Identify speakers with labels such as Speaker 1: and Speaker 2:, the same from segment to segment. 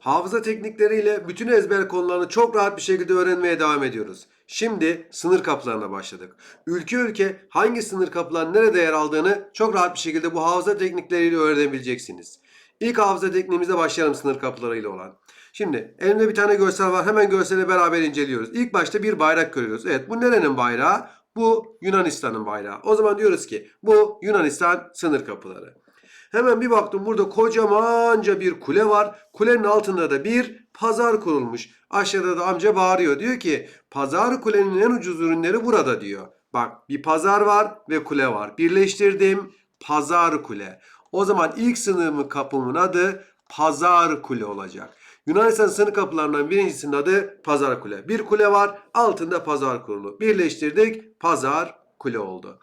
Speaker 1: Hafıza teknikleriyle bütün ezber konularını çok rahat bir şekilde öğrenmeye devam ediyoruz. Şimdi sınır kapılarına başladık. Ülke ülke hangi sınır kapılarının nerede yer aldığını çok rahat bir şekilde bu hafıza teknikleriyle öğrenebileceksiniz. İlk hafıza tekniğimize başlayalım sınır kapılarıyla olan. Şimdi elimde bir tane görsel var. Hemen görseli beraber inceliyoruz. İlk başta bir bayrak görüyoruz. Evet bu nerenin bayrağı? Bu Yunanistan'ın bayrağı. O zaman diyoruz ki bu Yunanistan sınır kapıları. Hemen bir baktım burada kocamanca bir kule var. Kulenin altında da bir pazar kurulmuş. Aşağıda da amca bağırıyor. Diyor ki pazar kulenin en ucuz ürünleri burada diyor. Bak bir pazar var ve kule var. Birleştirdim pazar kule. O zaman ilk sınırımın kapımın adı pazar kule olacak. Yunanistan sınır kapılarından birincisinin adı Pazar Kule. Bir kule var, altında pazar kurulu. Birleştirdik, pazar kule oldu.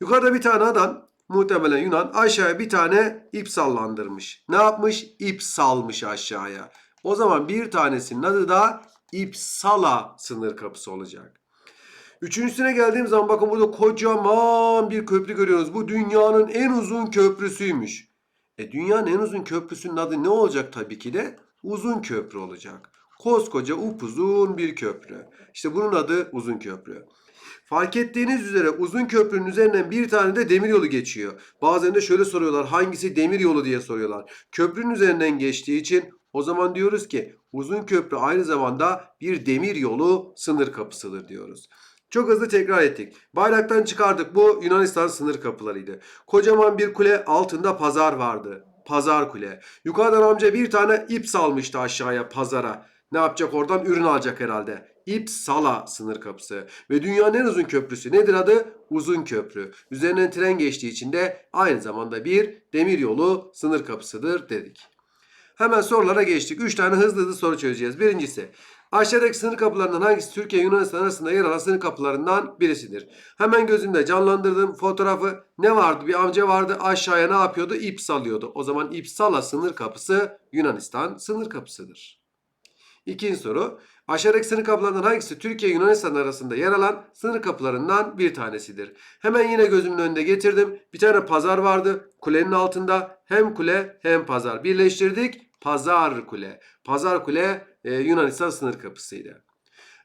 Speaker 1: Yukarıda bir tane adam, muhtemelen Yunan, aşağıya bir tane ip sallandırmış. Ne yapmış? İp salmış aşağıya. O zaman bir tanesinin adı da İpsala sınır kapısı olacak. Üçüncüsüne geldiğim zaman bakın burada kocaman bir köprü görüyoruz. Bu dünyanın en uzun köprüsüymüş. E dünyanın en uzun köprüsünün adı ne olacak tabii ki de? Uzun köprü olacak. Koskoca upuzun bir köprü. İşte bunun adı uzun köprü. Fark ettiğiniz üzere uzun köprünün üzerinden bir tane de demir yolu geçiyor. Bazen de şöyle soruyorlar hangisi demir yolu diye soruyorlar. Köprünün üzerinden geçtiği için o zaman diyoruz ki uzun köprü aynı zamanda bir demir yolu sınır kapısıdır diyoruz. Çok hızlı tekrar ettik. Bayraktan çıkardık. Bu Yunanistan sınır kapılarıydı. Kocaman bir kule altında pazar vardı. Pazar kule. Yukarıdan amca bir tane ip salmıştı aşağıya pazara. Ne yapacak oradan? Ürün alacak herhalde. İpsala sınır kapısı. Ve dünyanın en uzun köprüsü nedir adı? Uzun köprü. Üzerinden tren geçtiği için de aynı zamanda bir demir yolu sınır kapısıdır dedik. Hemen sorulara geçtik. 3 tane hızlı hızlı soru çözeceğiz. Birincisi aşağıdaki sınır kapılarından hangisi Türkiye Yunanistan arasında yer alan sınır kapılarından birisidir? Hemen gözümde canlandırdığım fotoğrafı ne vardı? Bir amca vardı aşağıya ne yapıyordu? İp salıyordu. O zaman İpsala sınır kapısı Yunanistan sınır kapısıdır. İkinci soru. Aşağıdaki sınır kapılarından hangisi Türkiye Yunanistan arasında yer alan sınır kapılarından bir tanesidir? Hemen yine gözümün önünde getirdim. Bir tane pazar vardı. Kulenin altında hem kule hem pazar. Birleştirdik. Pazar kule. Pazar kule e, Yunanistan sınır kapısıydı.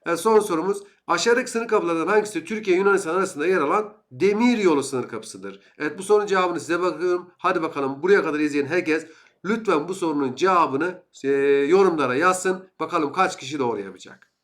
Speaker 1: E, son sorumuz. Aşağıdaki sınır kapılarından hangisi Türkiye Yunanistan arasında yer alan demir yolu sınır kapısıdır? Evet bu sorunun cevabını size bakıyorum. Hadi bakalım buraya kadar izleyen herkes lütfen bu sorunun cevabını e, yorumlara yazsın. Bakalım kaç kişi doğru yapacak.